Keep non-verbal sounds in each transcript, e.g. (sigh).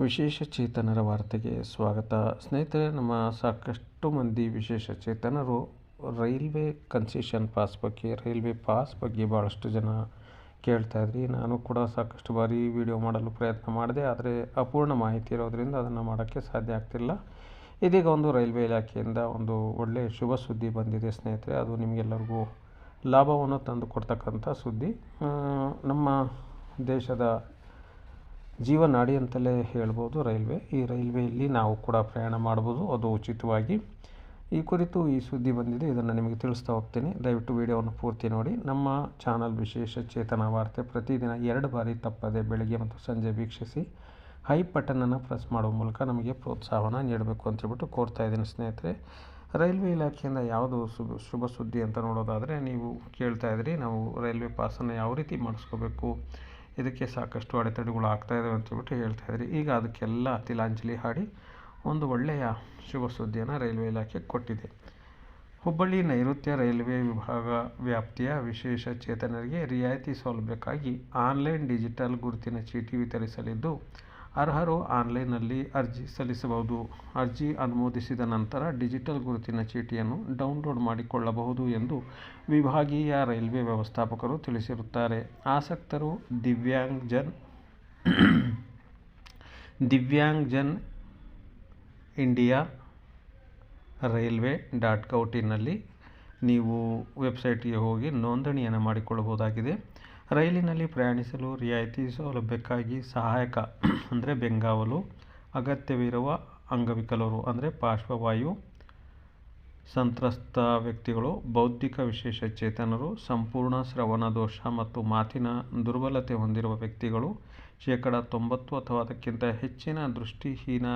ವಿಶೇಷ ಚೇತನರ ವಾರ್ತೆಗೆ ಸ್ವಾಗತ. ಸ್ನೇಹಿತರೆ, ನಮ್ಮ ಸಾಕಷ್ಟು ಮಂದಿ ವಿಶೇಷ ಚೇತನರು ರೈಲ್ವೆ ಕನ್ಸೆಷನ್ ಪಾಸ್ ಬಗ್ಗೆ, ರೈಲ್ವೆ ಪಾಸ್ ಬಗ್ಗೆ ಭಾಳಷ್ಟು ಜನ ಕೇಳ್ತಾ ಇದ್ರಿ. ನಾನು ಕೂಡ ಸಾಕಷ್ಟು ಬಾರಿ ವಿಡಿಯೋ ಮಾಡಲು ಪ್ರಯತ್ನ ಮಾಡಿದೆ. ಆದರೆ ಅಪೂರ್ಣ ಮಾಹಿತಿ ಇರೋದರಿಂದ ಅದನ್ನು ಮಾಡೋಕ್ಕೆ ಸಾಧ್ಯ ಆಗ್ತಿಲ್ಲ. ಇದೀಗ ಒಂದು ರೈಲ್ವೆ ಇಲಾಖೆಯಿಂದ ಒಂದು ಒಳ್ಳೆಯ ಶುಭ ಸುದ್ದಿ ಬಂದಿದೆ ಸ್ನೇಹಿತರೆ. ಅದು ನಿಮಗೆಲ್ಲರಿಗೂ ಲಾಭವನ್ನು ತಂದು ಕೊಡ್ತಕ್ಕಂಥ ಸುದ್ದಿ. ನಮ್ಮ ದೇಶದ ಜೀವನಾಡಿ ಅಂತಲೇ ಹೇಳ್ಬೋದು ರೈಲ್ವೆ. ಈ ರೈಲ್ವೆಯಲ್ಲಿ ನಾವು ಕೂಡ ಪ್ರಯಾಣ ಮಾಡ್ಬೋದು. ಅದು ಉಚಿತವಾಗಿ. ಈ ಕುರಿತು ಈ ಸುದ್ದಿ ಬಂದಿದೆ. ಇದನ್ನು ನಿಮಗೆ ತಿಳಿಸ್ತಾ ಹೋಗ್ತೀನಿ. ದಯವಿಟ್ಟು ವಿಡಿಯೋವನ್ನು ಪೂರ್ತಿ ನೋಡಿ. ನಮ್ಮ ಚಾನಲ್ ವಿಶೇಷ ಚೇತನ ವಾರ್ತೆ ಪ್ರತಿದಿನ ಎರಡು ಬಾರಿ ತಪ್ಪದೆ ಬೆಳಗ್ಗೆ ಮತ್ತು ಸಂಜೆ ವೀಕ್ಷಿಸಿ ಹೈ ಬಟನನ್ನು ಪ್ರೆಸ್ ಮಾಡುವ ಮೂಲಕ ನಮಗೆ ಪ್ರೋತ್ಸಾಹವನ್ನು ನೀಡಬೇಕು ಅಂತೇಳ್ಬಿಟ್ಟು ಕೋರ್ತಾ ಇದ್ದೀನಿ ಸ್ನೇಹಿತರೆ. ರೈಲ್ವೆ ಇಲಾಖೆಯಿಂದ ಯಾವುದು ಶುಭ ಶುಭ ಸುದ್ದಿ ಅಂತ ನೋಡೋದಾದರೆ ನೀವು ಕೇಳ್ತಾ ಇದ್ರಿ ನಾವು ರೈಲ್ವೆ ಪಾಸನ್ನು ಯಾವ ರೀತಿ ಮಾಡಿಸ್ಕೋಬೇಕು, ಇದಕ್ಕೆ ಸಾಕಷ್ಟು ಅಡೆತಡೆಗಳು ಆಗ್ತಾ ಇದ್ದಾವೆ ಅಂತ ಹೇಳ್ಬಿಟ್ಟು ಹೇಳ್ತಾ ಇದ್ರಿ ಈಗ ಅದಕ್ಕೆಲ್ಲ ತಿಲಾಂಜಲಿ ಹಾಡಿ ಒಂದು ಒಳ್ಳೆಯ ಶುಭ ಸುದ್ದಿಯನ್ನು ರೈಲ್ವೆ ಇಲಾಖೆ ಕೊಟ್ಟಿದೆ. ಹುಬ್ಬಳ್ಳಿ ನೈಋತ್ಯ ರೈಲ್ವೆ ವಿಭಾಗ ವ್ಯಾಪ್ತಿಯ ವಿಶೇಷ ಚೇತನರಿಗೆ ರಿಯಾಯಿತಿ ಸೌಲಭ್ಯಕ್ಕಾಗಿ ಆನ್ಲೈನ್ ಡಿಜಿಟಲ್ ಗುರುತಿನ ಚೀಟಿ ವಿತರಿಸಲಿದ್ದು ಅರ್ಹರು ಆನ್ಲೈನ್ನಲ್ಲಿ ಅರ್ಜಿ ಸಲ್ಲಿಸಬಹುದು. ಅರ್ಜಿ ಅನುಮೋದಿಸಿದ ನಂತರ ಡಿಜಿಟಲ್ ಗುರುತಿನ ಚೀಟಿಯನ್ನು ಡೌನ್ಲೋಡ್ ಮಾಡಿಕೊಳ್ಳಬಹುದು ಎಂದು ವಿಭಾಗೀಯ ರೈಲ್ವೆ ವ್ಯವಸ್ಥಾಪಕರು ತಿಳಿಸಿರುತ್ತಾರೆ. ಆಸಕ್ತರು Divyangjan Divyangjan India railway dot ಗೌಟಿನಲ್ಲಿ ನೀವು ವೆಬ್ಸೈಟ್ಗೆ ಹೋಗಿ ನೋಂದಣಿಯನ್ನು ಮಾಡಿಕೊಳ್ಳಬಹುದಾಗಿದೆ. ರೈಲಿನಲ್ಲಿ ಪ್ರಯಾಣಿಸಲು ರಿಯಾಯಿತಿ ಸೌಲಭ್ಯಕ್ಕಾಗಿ ಸಹಾಯಕ, ಅಂದರೆ ಬೆಂಗಾವಲು, ಅಗತ್ಯವಿರುವ ಅಂಗವಿಕಲರು, ಅಂದರೆ ಪಾರ್ಶ್ವವಾಯು ಸಂತ್ರಸ್ತ ವ್ಯಕ್ತಿಗಳು, ಬೌದ್ಧಿಕ ವಿಶೇಷ ಚೇತನರು, ಸಂಪೂರ್ಣ ಶ್ರವಣ ದೋಷ ಮತ್ತು ಮಾತಿನ ದುರ್ಬಲತೆ ಹೊಂದಿರುವ ವ್ಯಕ್ತಿಗಳು, ಶೇಕಡ ತೊಂಬತ್ತು ಅಥವಾ ಅದಕ್ಕಿಂತ ಹೆಚ್ಚಿನ ದೃಷ್ಟಿಹೀನ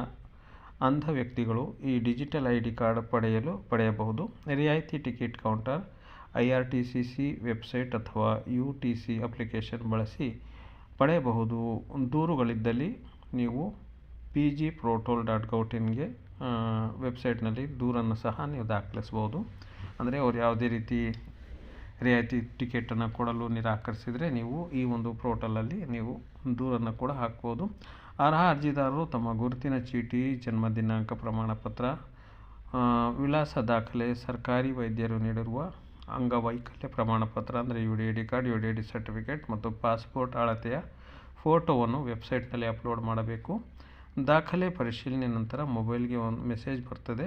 ಅಂಧ ವ್ಯಕ್ತಿಗಳು ಈ ಡಿಜಿಟಲ್ ಐ ಡಿ ಕಾರ್ಡ್ ಪಡೆಯಲು ಪಡೆಯಬಹುದು. ರಿಯಾಯಿತಿ ticket counter, I R T C C website ಅಥವಾ ಯು ಟಿ ಸಿ ಅಪ್ಲಿಕೇಶನ್ ಬಳಸಿ ಪಡೆಯಬಹುದು. ದೂರುಗಳಿದ್ದಲ್ಲಿ ನೀವು ಪಿ ಜಿ ಪ್ರೋಟೋಲ್ ಡಾಟ್ ಗೌಟಿನ್ಗೆ ವೆಬ್ಸೈಟ್ನಲ್ಲಿ ದೂರನ್ನು ಸಹ ನೀವು ದಾಖಲಿಸ್ಬೋದು ಅಂದರೆ ಅವ್ರು ಯಾವುದೇ ರೀತಿ ರಿಯಾಯಿತಿ ಟಿಕೆಟನ್ನು ಕೊಡಲು ನಿರಾಕರಿಸಿದರೆ ನೀವು ಈ ಒಂದು ಪ್ರೋಟಲಲ್ಲಿ ನೀವು ದೂರನ್ನು ಕೂಡ ಹಾಕ್ಬೋದು. ಅರ್ಹ ಅರ್ಜಿದಾರರು ತಮ್ಮ ಗುರುತಿನ ಚೀಟಿ, ಜನ್ಮ ದಿನಾಂಕ ಪ್ರಮಾಣಪತ್ರ ವಿಳಾಸ ದಾಖಲೆ, ಸರ್ಕಾರಿ ವೈದ್ಯರು ನೀಡಿರುವ ಅಂಗವೈಕಲ್ಯ ಪ್ರಮಾಣಪತ್ರ ಅಂದರೆ U D D card, U D D certificate ಮತ್ತು ಪಾಸ್ಪೋರ್ಟ್ ಅಳತೆಯ ಫೋಟೋವನ್ನು ವೆಬ್ಸೈಟ್ನಲ್ಲಿ ಅಪ್ಲೋಡ್ ಮಾಡಬೇಕು. ದಾಖಲೆ ಪರಿಶೀಲನೆ ನಂತರ ಮೊಬೈಲ್ಗೆ ಒಂದು ಮೆಸೇಜ್ ಬರ್ತದೆ.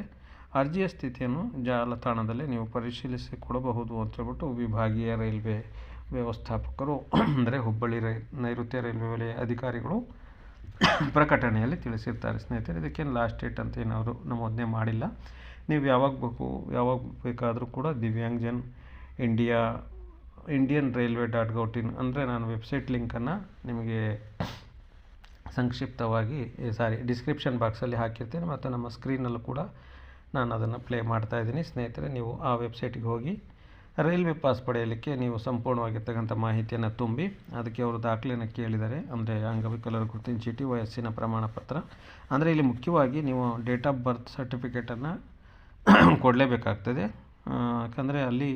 ಅರ್ಜಿಯ ಸ್ಥಿತಿಯನ್ನು ಜಾಲತಾಣದಲ್ಲಿ ನೀವು ಪರಿಶೀಲಿಸಿ ಕೊಡಬಹುದು ಅಂತ ಹೇಳ್ಬಿಟ್ಟು ವಿಭಾಗೀಯ ರೈಲ್ವೆ ವ್ಯವಸ್ಥಾಪಕರು, (coughs) ಅಂದರೆ ಹುಬ್ಬಳ್ಳಿ ರೈ, ನೈಋತ್ಯ ರೈಲ್ವೆ ವಲಯ ಅಧಿಕಾರಿಗಳು (coughs) ಪ್ರಕಟಣೆಯಲ್ಲಿ ತಿಳಿಸಿರ್ತಾರೆ. ಸ್ನೇಹಿತರೆ, ಇದಕ್ಕೇನು ಲಾಸ್ಟ್ ಡೇಟ್ ಅಂತ ಏನಾದರೂ ನಮೂದನೆ ಮಾಡಿಲ್ಲ. ನೀವು ಯಾವಾಗ ಬೇಕು, ಯಾವಾಗ ಬೇಕಾದರೂ ಕೂಡ Divyangjan India Indian railway dot gov in ಅಂದರೆ ನಾನು ವೆಬ್ಸೈಟ್ ಲಿಂಕನ್ನು ನಿಮಗೆ ಸಂಕ್ಷಿಪ್ತವಾಗಿ ಸಾರಿ ಡಿಸ್ಕ್ರಿಪ್ಷನ್ ಬಾಕ್ಸಲ್ಲಿ ಹಾಕಿರ್ತೀನಿ ಮತ್ತು ನಮ್ಮ ಸ್ಕ್ರೀನಲ್ಲೂ ಕೂಡ ನಾನು ಅದನ್ನು ಪ್ಲೇ ಮಾಡ್ತಾ ಇದ್ದೀನಿ. ಸ್ನೇಹಿತರೆ, ನೀವು ಆ ವೆಬ್ಸೈಟಿಗೆ ಹೋಗಿ ರೈಲ್ವೆ ಪಾಸ್ ಪಡೆಯಲಿಕ್ಕೆ ನೀವು ಸಂಪೂರ್ಣವಾಗಿರ್ತಕ್ಕಂಥ ಮಾಹಿತಿಯನ್ನು ತುಂಬಿ, ಅದಕ್ಕೆ ಅವರು ದಾಖಲೆಯನ್ನು ಕೇಳಿದ್ದಾರೆ ಅಂದರೆ ಅಂಗವಿಕಲರ ಗುರುತಿನ ಚೀಟಿ, ವಯಸ್ಸಿನ ಪ್ರಮಾಣ ಪತ್ರ. ಅಂದರೆ ಇಲ್ಲಿ ಮುಖ್ಯವಾಗಿ ನೀವು ಡೇಟ್ ಆಫ್ ಬರ್ತ್ ಸರ್ಟಿಫಿಕೇಟನ್ನು (coughs) ಕೊಡಲೇಬೇಕಾಗ್ತದೆ. ಯಾಕಂದರೆ ಅಲ್ಲಿ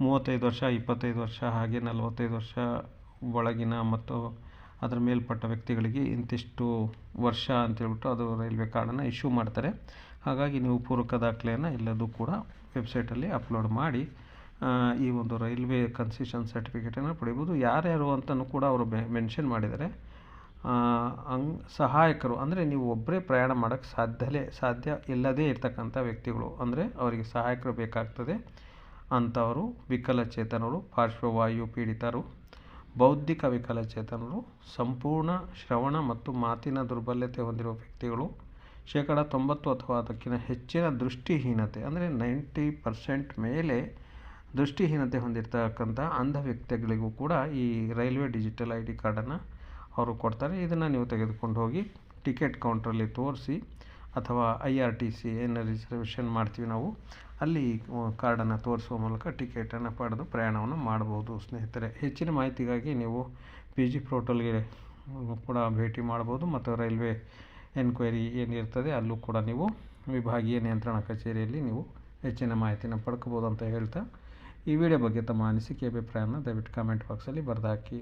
ಮೂವತ್ತೈದು ವರ್ಷ, ಇಪ್ಪತ್ತೈದು ವರ್ಷ, ಹಾಗೆ ನಲವತ್ತೈದು ವರ್ಷ ಒಳಗಿನ ಮತ್ತು ಅದರ ಮೇಲ್ಪಟ್ಟ ವ್ಯಕ್ತಿಗಳಿಗೆ ಇಂತಿಷ್ಟು ವರ್ಷ ಅಂತೇಳ್ಬಿಟ್ಟು ಅದು ರೈಲ್ವೆ ಕಾರ್ಡನ್ನು ಇಶ್ಯೂ ಮಾಡ್ತಾರೆ. ಹಾಗಾಗಿ ನೀವು ಪೂರಕ ದಾಖಲೆಯನ್ನು ಎಲ್ಲದೂ ಕೂಡ ವೆಬ್ಸೈಟಲ್ಲಿ ಅಪ್ಲೋಡ್ ಮಾಡಿ ಈ ಒಂದು ರೈಲ್ವೆ ಕನ್ಸೆಷನ್ ಸರ್ಟಿಫಿಕೇಟನ್ನು ಪಡಿಬೋದು ಯಾರ್ಯಾರು ಅಂತಲೂ ಕೂಡ ಅವರು ಮೆನ್ಷನ್ ಮಾಡಿದ್ದಾರೆ. ಅಂಗ್ ಸಹಾಯಕರು, ಅಂದರೆ ನೀವು ಒಬ್ಬರೇ ಪ್ರಯಾಣ ಮಾಡೋಕ್ಕೆ ಸಾಧ್ಯಲೇ, ಸಾಧ್ಯ ಇಲ್ಲದೇ ಇರ್ತಕ್ಕಂಥ ವ್ಯಕ್ತಿಗಳು, ಅಂದರೆ ಅವರಿಗೆ ಸಹಾಯಕರು ಬೇಕಾಗ್ತದೆ ಅಂಥವರು ವಿಕಲಚೇತನರು, ಪಾರ್ಶ್ವವಾಯು ಪೀಡಿತರು, ಬೌದ್ಧಿಕ ವಿಕಲಚೇತನರು, ಸಂಪೂರ್ಣ ಶ್ರವಣ ಮತ್ತು ಮಾತಿನ ದುರ್ಬಲತೆ ಹೊಂದಿರುವ ವ್ಯಕ್ತಿಗಳು, ಶೇಕಡ ತೊಂಬತ್ತು ಅಥವಾ ಅದಕ್ಕಿಂತ ಹೆಚ್ಚಿನ ದೃಷ್ಟಿಹೀನತೆ, ಅಂದರೆ ನೈಂಟಿ ಪರ್ಸೆಂಟ್ ಮೇಲೆ ದೃಷ್ಟಿಹೀನತೆ ಹೊಂದಿರ್ತಕ್ಕಂಥ ಅಂಧ ವ್ಯಕ್ತಿಗಳಿಗೂ ಕೂಡ ಈ ರೈಲ್ವೆ ಡಿಜಿಟಲ್ ಐ ಡಿ ಕಾರ್ಡನ್ನು ಅವರು ಕೊಡ್ತಾರೆ. ಇದನ್ನು ನೀವು ತೆಗೆದುಕೊಂಡು ಹೋಗಿ ಟಿಕೆಟ್ ಕೌಂಟ್ರಲ್ಲಿ ತೋರಿಸಿ ಅಥವಾ ಐ ಆರ್ ಟಿ ಸಿ ಏನು ರಿಸರ್ವೇಷನ್ ಮಾಡ್ತೀವಿ ನಾವು, ಅಲ್ಲಿ ಕಾರ್ಡನ್ನು ತೋರಿಸುವ ಮೂಲಕ ಟಿಕೆಟನ್ನು ಪಡೆದು ಪ್ರಯಾಣವನ್ನು ಮಾಡಬಹುದು ಸ್ನೇಹಿತರೆ, ಹೆಚ್ಚಿನ ಮಾಹಿತಿಗಾಗಿ ನೀವು ಪಿ ಜಿ ಪೋರ್ಟಲ್ಗೆ ಕೂಡ ಭೇಟಿ ಮಾಡ್ಬೋದು ಮತ್ತು ರೈಲ್ವೆ ಎನ್ಕ್ವೈರಿ ಏನಿರ್ತದೆ ಅಲ್ಲೂ ಕೂಡ ನೀವು ವಿಭಾಗೀಯ ನಿಯಂತ್ರಣ ಕಚೇರಿಯಲ್ಲಿ ನೀವು ಹೆಚ್ಚಿನ ಮಾಹಿತಿನ ಪಡ್ಕೋಬೋದು ಅಂತ ಹೇಳ್ತಾ ಈ ವಿಡಿಯೋ ಬಗ್ಗೆ ತಮ್ಮ ಅನಿಸಿಕೆ ಅಭಿಪ್ರಾಯವನ್ನು ದಯವಿಟ್ಟು ಕಾಮೆಂಟ್ ಬಾಕ್ಸಲ್ಲಿ ಬರೆದಾಕಿ.